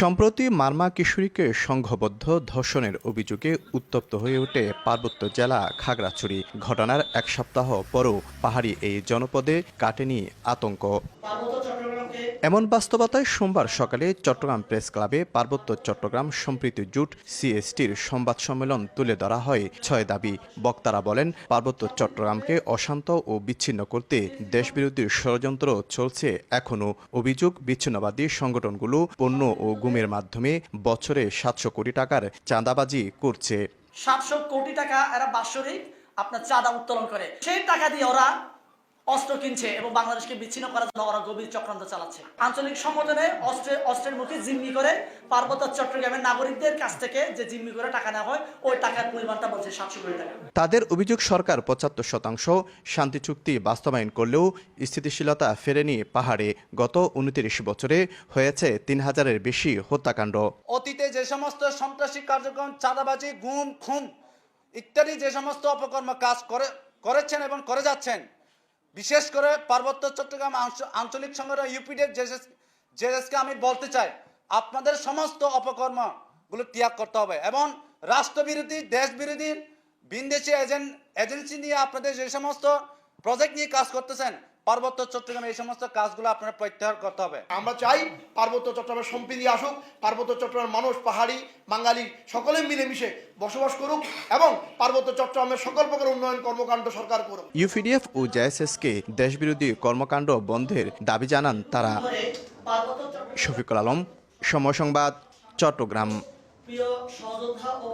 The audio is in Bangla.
সম্প্রতি মার্মা কিশোরীকে সংঘবদ্ধ ধর্ষণের অভিযোগে উত্তপ্ত হয়ে ওঠে পার্বত্য জেলা খাগড়াছড়ি। ঘটনার এক সপ্তাহ পরও পাহাড়ি এই জনপদে কাটেনি আতঙ্ক। এমন বাস্তবতায় সোমবার সকালে চট্টগ্রাম প্রেস ক্লাবে পার্বত্য চট্টগ্রাম সম্প্রীতি জুট সিএসটির সংবাদ সম্মেলন তুলে ধরা হয়। ছয় দাবি। বক্তারা বলেন, পার্বত্য চট্টগ্রামকে অশান্ত ও বিচ্ছিন্ন করতে দেশবিরোধী ষড়যন্ত্র চলছে এখনও। অভিযোগ, বিচ্ছিন্নবাদী সংগঠনগুলো পণ্য ও গুমের মাধ্যমে বছরে সাতশো কোটি টাকার চাঁদাবাজি করছে। সাতশো কোটি টাকা এরা বাৎসরিক আপনার চাঁদা উত্তোলন করে। সেই টাকা দিয়ে ওরা অস্ত্র কিনছে এবং বাংলাদেশকে বিচ্ছিন্ন করার জন্য ওরা গভীর চক্রান্ত চালাচ্ছে। আঞ্চলিক সংগঠনে অস্ত্রের অস্ত্রের মুখে জিম্মি করে পার্বত্য চট্টগ্রামের নাগরিকদের কাছ থেকে যে জিম্মি করে টাকা নেওয়া হয় ওই টাকার পরিমাণটা বলছে সাতশো কোটি টাকা। তাদের অভিযোগ সরকার পঁচাত্তর শতাংশ শান্তি চুক্তি বাস্তবায়ন করলেও স্থিতিশীলতা ফেরেনি পাহাড়ে। গত উনত্রিশ বছরে হয়েছে তিন হাজারের বেশি হত্যাকাণ্ড। অতীতে যে সমস্ত সন্ত্রাসী কার্যক্রম চাঁদাবাজি গুম খুন ইত্যাদি যে সমস্ত অপকর্ম কাজ করে করেছেন এবং করে যাচ্ছেন বিশেষ করে পার্বত্য চট্টগ্রাম আঞ্চ- আঞ্চলিক সংগঠন ইউপিডিএফ জেএসকে আমি বলতে চাই, আপনাদের সমস্ত অপকর্মগুলো ত্যাগ করতে হবে এবং রাষ্ট্রবিরোধী, দেশবিরোধী বিনদেশি এজেন্ট এজেন্সি নিয়ে আপনাদের যে সমস্ত প্রজেক্ট নিয়ে কাজ করতেছেন পার্বত্য চট্টগ্রামে এই সমস্ত কাজগুলো আপনারা প্রত্যাহার করতে হবে। আমরা চাই পার্বত্য চট্টগ্রামের সম্প্রীতি আসুক পার্বত্য চট্টগ্রামের মানুষ পাহাড়ি বাঙালি সকলে মিলেমিশে বসবাস করুক এবং পার্বত্য চট্টগ্রামের সকল প্রকার উন্নয়ন কর্মকাণ্ড সরকার করুক। ইউপিডিএফ ও জেএসএসকে দেশবিরোধী কর্মকাণ্ড বন্ধের দাবি জানান তারা। শফিকুল আলম সময় সংবাদ চট্টগ্রাম। প্রিয় সহযোদ্ধা ও